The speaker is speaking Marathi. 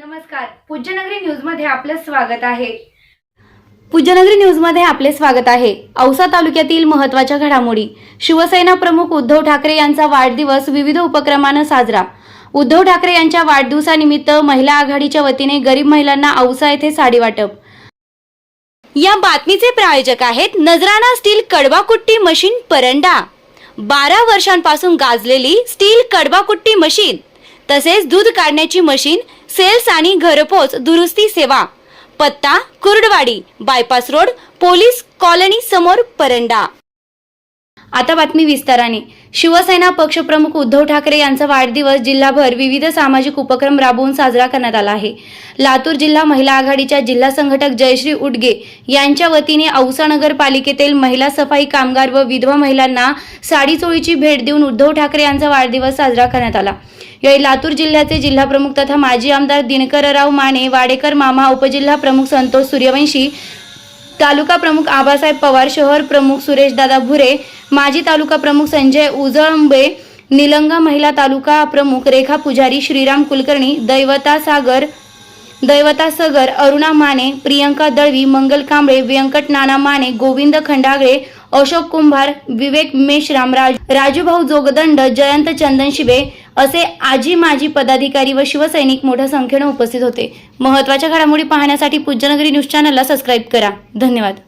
नमस्कार. पूज्यनगरी न्यूजमध्ये आपलं स्वागत आहे. पूज्यनगरी न्यूजमध्ये आपले स्वागत आहे. औसा तालुक्यातील महत्त्वाच्या घडामोडी. शिवसेना प्रमुख उद्धव ठाकरे यांचा वाढदिवस विविध उपक्रमानं साजरा. उद्धव ठाकरे यांच्या वाढदिवसानिमित्त महिला आघाडीच्या वतीने गरीब महिलांना औसा येथे साडी वाटप. या बातमीचे प्रायोजक आहेत नजराणा स्टील कडवाकुट्टी मशीन परंडा. बारा वर्षांपासून गाजलेली स्टील कडवाकुट्टी मशीन तसेच दूध काढण्याची मशीन सेल्स आणि घरपोच दुरुस्ती सेवा. पत्ता Kurduwadi bypass road police colony समोर परंडा. आता बातमी विस्ताराने. शिवसेना पक्षप्रमुख उद्धव ठाकरे यांचा वाढदिवस जिल्हाभर विविध सामाजिक उपक्रम राबवून साजरा करण्यात आला आहे. लातूर जिल्हा महिला आघाडीच्या जिल्हा संघटक जयश्री उडगे यांच्या वतीने औसा नगरपालिकेतील महिला सफाई कामगार व विधवा महिलांना साडी चोळीची भेट देऊन उद्धव ठाकरे यांचा वाढदिवस साजरा करण्यात आला. यावेळी लातूर जिल्ह्याचे जिल्हाप्रमुख तथा माजी आमदार दिनकरराव माने वाडेकर मामा उपजिल्हा प्रमुख संतोष सूर्यवंशी तालुका प्रमुख आबासाहेब पवार शहर प्रमुख सुरेशदादा भुरे माजी तालुका प्रमुख संजय उजळंबे निलंगा महिला तालुका प्रमुख रेखा पुजारी श्रीराम कुलकर्णी दैवता सागर दैवता सगर अरुणा माने प्रियंका दळवी मंगल कांबळे व्यंकट नाना माने गोविंद खंडागळे अशोक कुंभार विवेक मेश्राम राज राजूभाऊ जोगदंड जयंत चंदन शिबे असे आजी माजी पदाधिकारी व शिवसैनिक मोठ्या संख्येने उपस्थित होते. महत्त्वाच्या घडामोडी पाहण्यासाठी पूज्यनगरी न्यूज चॅनलला सबस्क्राईब करा. धन्यवाद.